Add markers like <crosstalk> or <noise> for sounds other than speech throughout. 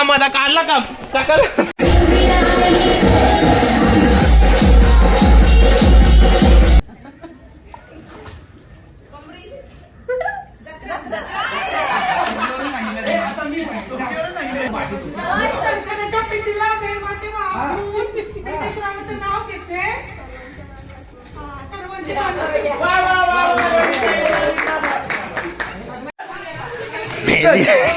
का माझा काढला का टाकल Yeah.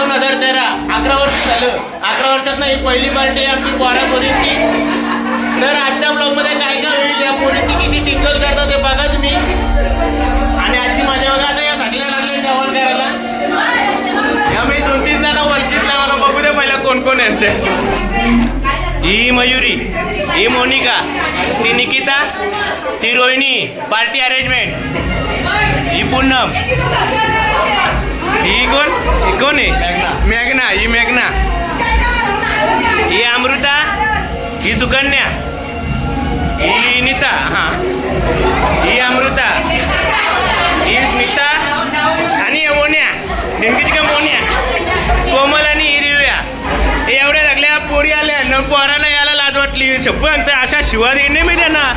दोन हजार तेरा अकरा वर्ष झालं. अकरा वर्षात नाही पहिली पार्टी आमची पोरा पोरींची तर आजच्या ब्लॉगमध्ये काय काय होईल या पोरींची किती टिंगल करतात ते बघा तुम्ही आणि आजची माझ्या बघा आता या साडीला लागले जेवण करायला. या मी दोन तीन जण ओळखीतला मला बघू दे पहिला कोण कोण येते. ही मयुरी ही मोनिका ती निकिता ती रोहिणी पार्टी अरेंजमेंट ही पूनम. ही कोण? ही कोण आहे? मेघना ही मेघना ही अमृता ही सुकन्या. ही नीता हा. ही अमृता. ही स्मिता आणि मोन्या. नेमकीची का मोन्या? कोमल आणि ही हे एवढ्या लागल्या पोरी आल्या. न पोरांना यायला लाज वाटली. छप्पन तर अशा शिवा देणे मी त्यांना.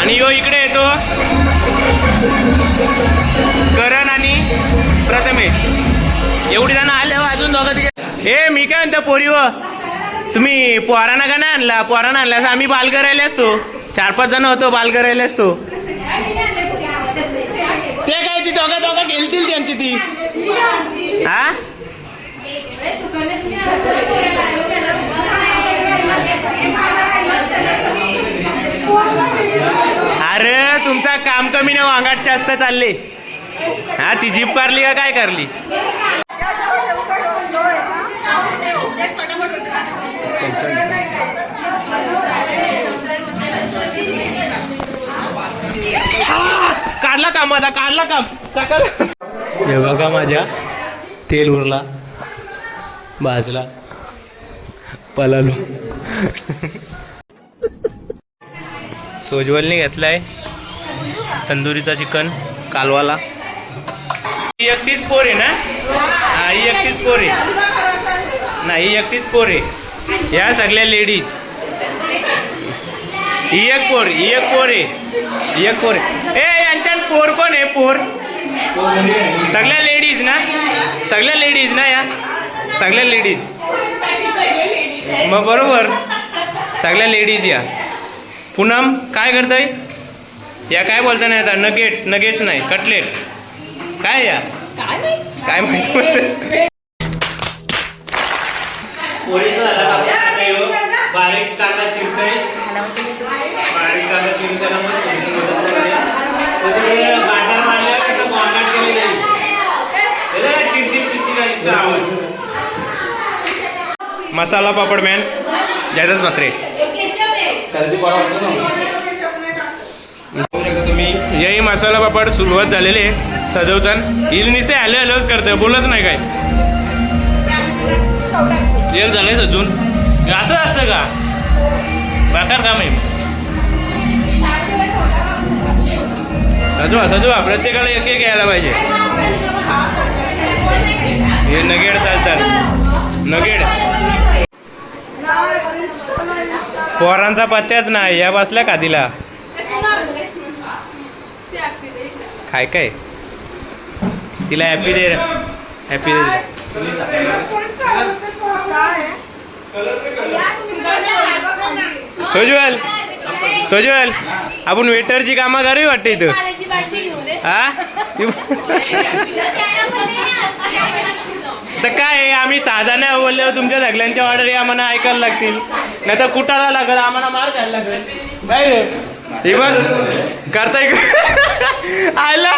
आणि यो इकडे येतो. करा प्रथमेश. एवढी जण आले हो अजून दोघं तिघे. ए मी काय म्हणतो पोरी व तुम्ही पोरांना का नाही आणला? पोरांना आणला असं आम्ही बाल करायला असतो. चार पाच जण होतो बाल करायला असतो. ते काय ती दोघं दोघं गेलतील त्यांची ती? हा? अरे तुमचा काम कमी ना वांगाट जास्त चालले. हा ती जीप करली का काय करली काढला काम आता काढला काम. टाकल हे बघा माझ्या तेल उरला भाजला पलालो. सोजवलने घेतलाय तंदुरीचा चिकन कालवाला. एकटीच पोर आहे ना? हा ही एकटीच पोर आहे. नाही ही एकटीच पोर आहे. या सगळ्या लेडीज ही एक पोर ही एक पोर आहे. ही एक पोर आहे. ए यांच्यात पोर कोण आहे? पोर. सगळ्या लेडीज ना? सगळ्या लेडीज ना या? सगळ्या लेडीज मग बरोबर. सगळ्या लेडीज या. पूनम काय करताय? या काय बोलता नाही आता नगेट्स नगेट्स नाही कटलेट काय या काय माहिती? बारीक कांदा बारीक कांदा बाजार मारल्यावर कसं कॉन्टॅक्ट केली जाईल. चिडचिड चिडचिड. मसाला पापड मॅन जायचंच मात्रे तुम्ही यही मसाला पापड सुरुवात झालेली आहे. सजवताना. हिल निसते हॅलो हॅलोच करतं बोलच नाही काय. एक झालंय सजून. असं असतं का? बाकार काम आहे. सजवा सजवा. प्रत्येकाला एक एक यायला पाहिजे. हे नगेड चालतात. नगेड. पोरांचा पत्त्याच नाही. या बसल्या का तिला काय काय? तिला हॅपी दे हॅपी दे सोज्वल सोज्वल आपण वेटरची कामं करावी वाटते इथं. हा? तर काय आहे, आम्ही साधारण नाही बोलले तुमच्या सगळ्यांच्या ऑर्डर आम्हाला ऐकायला लागतील. नाही तर कुटाला लागल आम्हाला मार घ्यायला लागेल. काय रे. हे बघ करता इकडे आयला?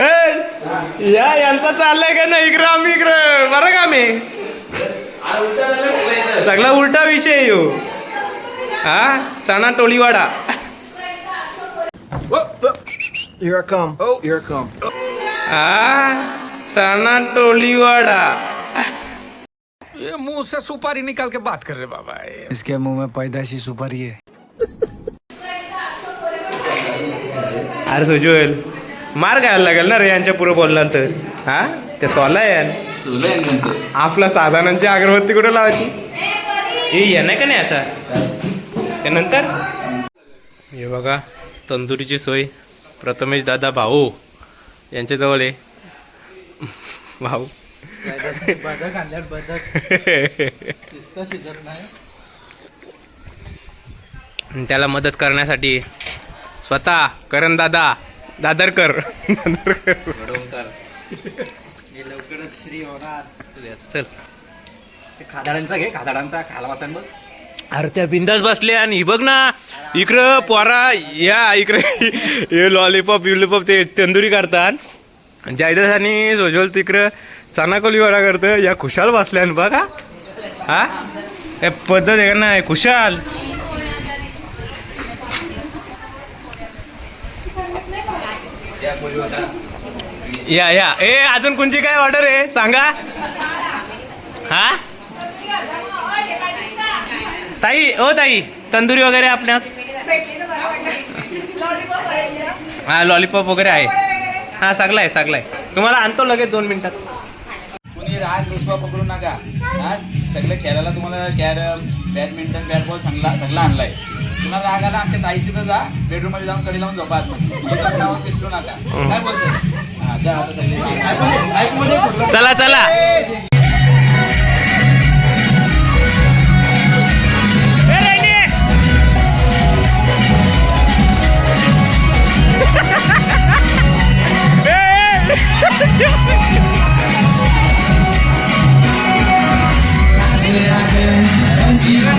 ए, या यांचा चाललंय का नाही? इकडं आम्ही इकडं. बरं का मी सगळा उलटा विषय यो. हा? चणा टोळीवाडा. Oh, come. हा? चणा टोळीवाडा. ये मुंह से सुपारी निकाल के बात कर रहे बाबा इसके मुंह में पैदाशी सुपारी है। अरे सुजल मार घ्यायला लागेल ना रे यांच्या पुढे बोलला तर हा? ते सोला यान आपला साधनांची अगरबत्ती कुठं लावायची? हे येणार का नाही याचा? त्यानंतर हे बघा तंदुरीची सोय. प्रथमेश दादा भाऊ यांच्याजवळ आहे. भाऊ. आणि त्याला मदत करण्यासाठी स्वतः करण दादा दादरकर. दादरकर चल खादाडांचा घे खादाडांचा खायला वाटतं बघ. अरे त्या बिंदास बसले आणि ही बघ ना इकडं पोरा या इकडे हे लॉलीपॉप विलीपॉप ते तंदुरी करतात. जायदास आणि सोजवल तिकडं चनाकोली वडा करतं. या खुशाल बसल्या बघा. हा? हे पद्धत आहे का नाही? खुशाल. या या. ए अजून कोणची काय ऑर्डर आहे? सांगा. हा? ताई ओ ताई तंदुरी वगैरे आपल्यास हा लॉलीपॉप वगैरे आहे. हा चांगला आहे चांगला आहे तुम्हाला आणतो लगेच दोन मिनिटात. कुणी राज रुसवा पकडू नका. सगळं खेळायला तुम्हाला कॅरम बॅडमिंटन बॅट बॉल सगळा सगळा आणलाय तुम्हाला राग आला आमच्या ताईची तर जा बेडरूममध्ये जाऊन कडी लावून झोपा कुणावर पिसलू नका काय बोलतो हा आता चला चला ए, Yeah.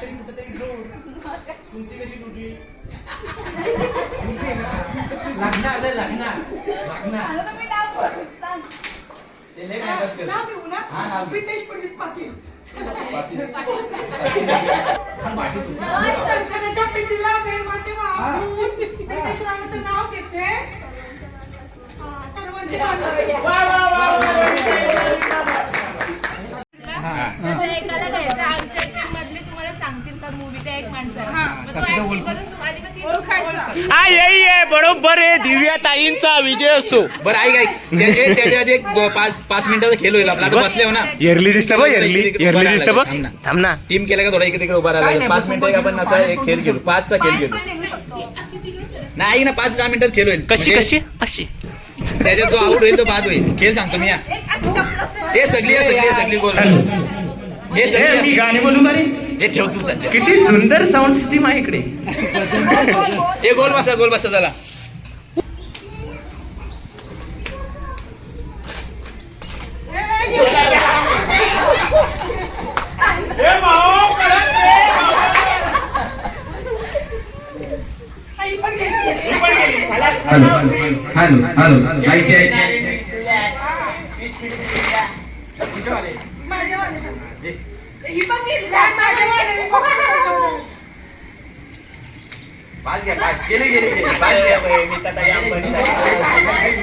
काहीतरी कुठेतरी ड्रोन तुमची कशी तुटली लागणार आलं लागणार लागणार ते लय मेहनत करते. हा, नाव घे. शंकराच्या पिंडीला वेळमाते वाहून नितेश रावाचं नाव घेते हा, सर्वांचे तर एकाला द्यायचं आमच्या टीम मधले तुम्हाला मूवी त्या एक माणसाला. तो ती हा यही आहे बरोबर आहे. दिव्या ताईंचा विजय असो. बरं ऐक ऐक. त्याच्या आधी एक पाच पाच मिनिटाचा खेळ होईल आपला. आता बसले हो ना. एरली दिसतं बघ एरली एरली दिसतं. बघ. थांब ना. थांब ना. टीम केला का थोडा? इकडे तिकडे उभा राहिला. पाच मिनिटं आपण असा एक खेळ खेळू. पाचचा खेळ खेळू. नाही ना पाच दहा मिनिटात खेळ होईल. कशी म्हणजे कशी? अशी. त्याच्यात जो आउट होईल तो बाद होईल. खेळ सांगतो मी या हे सगळी आहे, सगळी आहे, सगळी गोल हे सगळी. गाणी बोलू का रे हे ठेव तू सध्या किती सुंदर साऊंड सिस्टीम आहे इकडे हे गोल बसा गोल बसा झाला हॅलो हॅलो हॅलो माहिती आहे ही पण गेली माझ्यावाले, मी बघतो त्याच्यावर. पाच घ्या पाच गेले गेले गेले पाच घ्या मी तर ताई अंबानी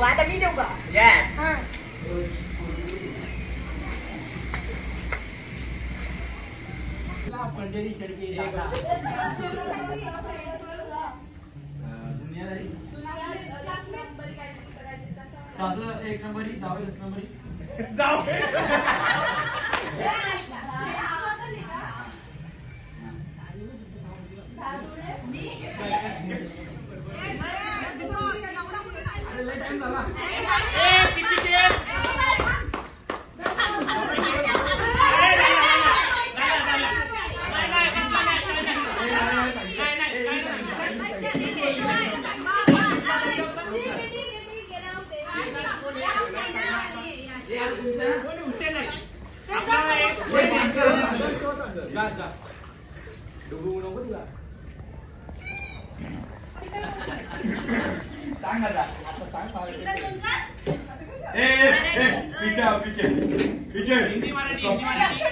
आता मी देऊ का त्याचं एक नंबरी जावे एक नंबरी जाऊ. किती सांग आता आता सांग पाच. हिंदी मराठी हिंदी मराठी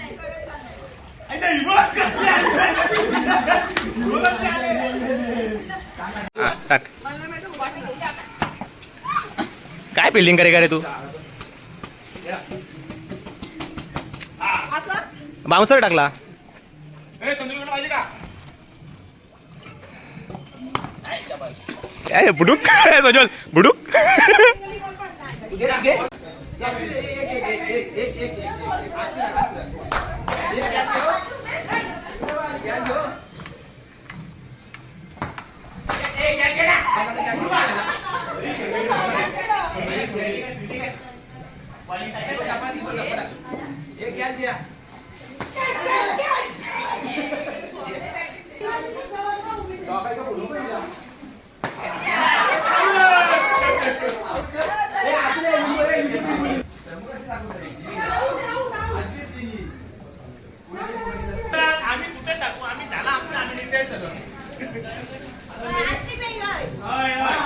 टाक काय बिल्डिंग करे का रे तू बाउन्सर टाकला. काय बुडूक सजल? बुडूक? एक गॅस द्या आम्ही कुठे टाकू आम्ही झाला आमचं आम्ही डिसाईड झालो होय,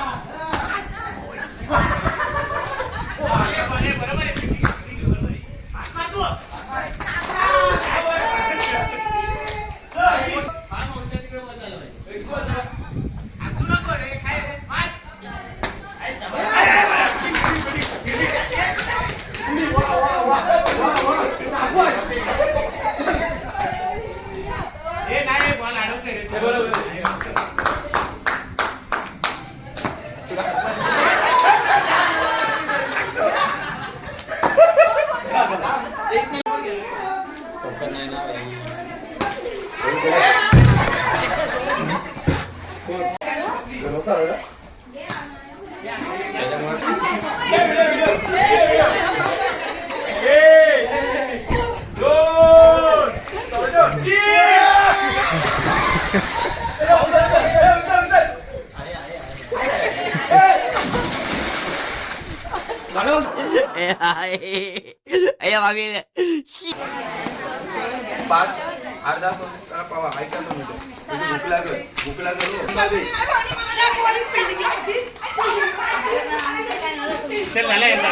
अर्धा पावा ऐका भूक लागल भूक लागल चल झालं यांचा.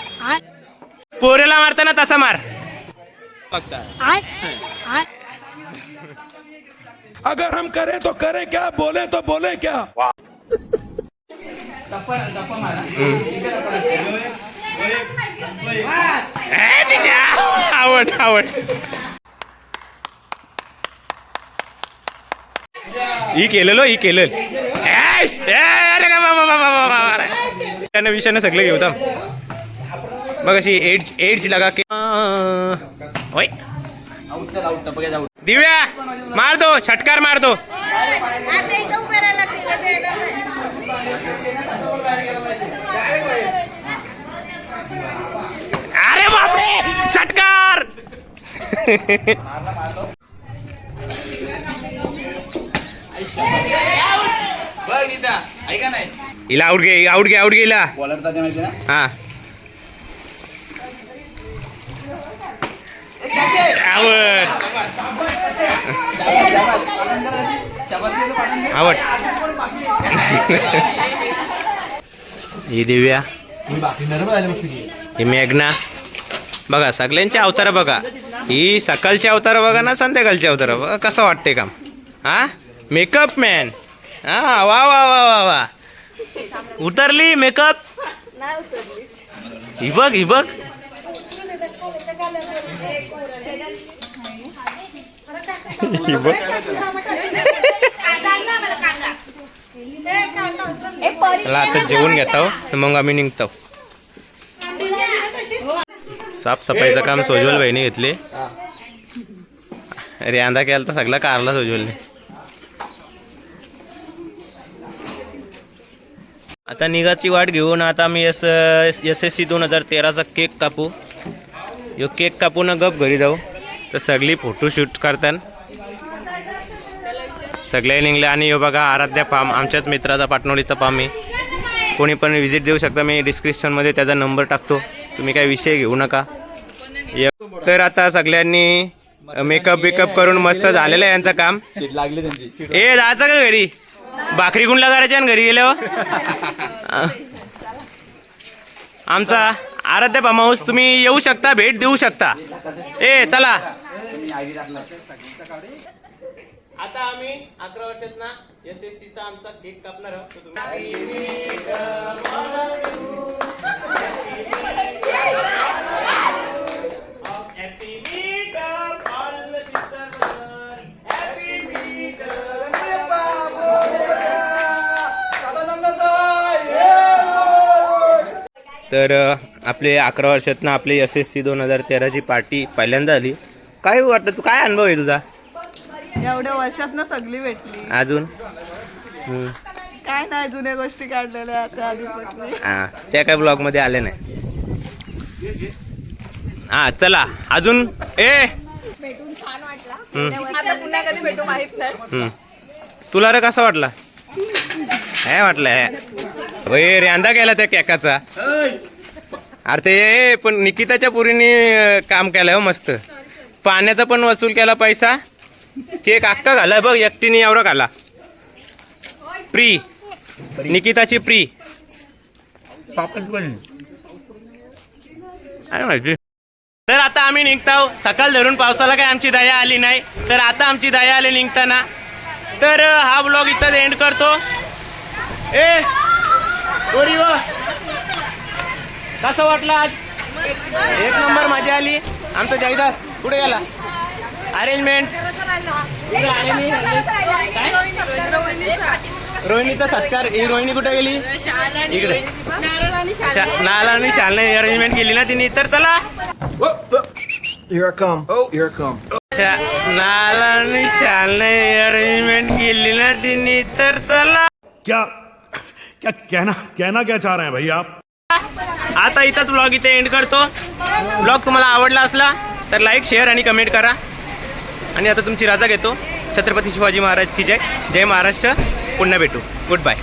पोरेला मारताना तसा मार. अगर हम करें तो करें क्या बोले तो बोले क्या. आवड आवड ही केलेलो. ही केलेलं अरे विषयानं सगळं घेऊ बघ अशी एड्ज एड्ज लगा के. जाऊ दिव्या मार दो षटकार मार दो. अरे बापरे षटकार. हिला आउट घे आउट घे आउट गेला हा. आवड. आवड. <laughs> ही दिव्या. ही मेघना. बघा सगळ्यांचे अवतार बघा. ही सकाळचे अवतार बघा ना संध्याकाळचे अवतार बघा. कसं वाटते काम? हा? Makeup man. हा वा वा वा वा वा. उतरली मेकअप? ही बघ ही बघ ही बघ. चला आता जेवून घेतो मग आम्ही निघतो साफसफाईचं काम सोजवल बहिणी घेतले रेंदा केला तर सगळा कारला सोजवलने आता निघाची वाट घेऊन आता मी एस एस एस सी दोन हजार तेराचा केक कापू यो केक कापून गप घरी जाऊ. तर सगळी फोटोशूट करतात सगळे निघले आणि यो बघा आराध्या फार्म आमच्याच मित्राचा पाटणोळीचा फार्म आहे. कोणी पण विजिट देऊ शकता मी डिस्क्रिप्शनमध्ये त्याचा नंबर टाकतो. तुम्ही काही विषय घेऊ नका. य- तर आता सगळ्यांनी मेकअप बिकअप करून मस्त झालेलं आहे यांचं काम. लागली त्यांची. ए जायचं का घरी? भाकरी गुंडला करायच्या ना घरी गेल्यावर? आमचा आराध्य फार्म तुम्ही येऊ शकता भेट देऊ शकता. ए चला. आता आम्ही अकरा वर्षात ना एस एस सीचा आमचा केक कापणार आहोत. तर आपले अकरा वर्षातनं आपली एस एस सी दोन हजार तेराची पार्टी पहिल्यांदा आली. काय वाटतं तू काय अनुभव आहे तुझा? एवढ्या वर्षात ना सगळी भेटली. अजून? हम्म. काय नाही जुन्या गोष्टी काढलेल्या त्या आधी पटली हा त्या काय ब्लॉगमध्ये आले नाही. हा चला अजून? ए! भेटून छान वाटला. आता पुन्हा कधी भेटू माहीत नाही. हम्म. तुला रे कसा वाटला? काय वाटलं रे रेंदा केला त्या केकाचा. अरे ते पण निकिताच्या पुरीने काम केलंय हो मस्त. पाण्याचा पण वसूल केला पैसा. केक अक्का घालाय बघ एकटीने एवढा घाला. प्री. निकिताची प्री. काय माहिती? तर आता आम्ही निघताव सकाळ धरून पावसाला काय आमची दया आली नाही. तर आता आमची दया आली निघताना. तर हा ब्लॉग इथं एंड करतो. ए! ओरी व. कसं वाटलं आज? एक नंबर मजा आली. आमचा जयदास कुठे गेला अरेंजमेंट रोहिणीचा सत्कार. ही रोहिणी कुठे गेली? इकडे. शा- नाल आणि शालने अरेंजमेंट केली ना तिने. तर चला. Here I come. Oh, here I come. शा- नाल आणि शालने अरेंजमेंट केली ना तिने. तर चला. क्या क्या कहना कहना क्या चाह रहे हैं भाई आप? आता इथंच ब्लॉग इथे एंड करतो. ब्लॉग तुम्हाला आवडला असला तर लाईक शेअर आणि कमेंट करा. आणि आता तुमची राजा घेतो. छत्रपती शिवाजी महाराज की जय. जय महाराष्ट्र. पुन्हा भेटू. Good bye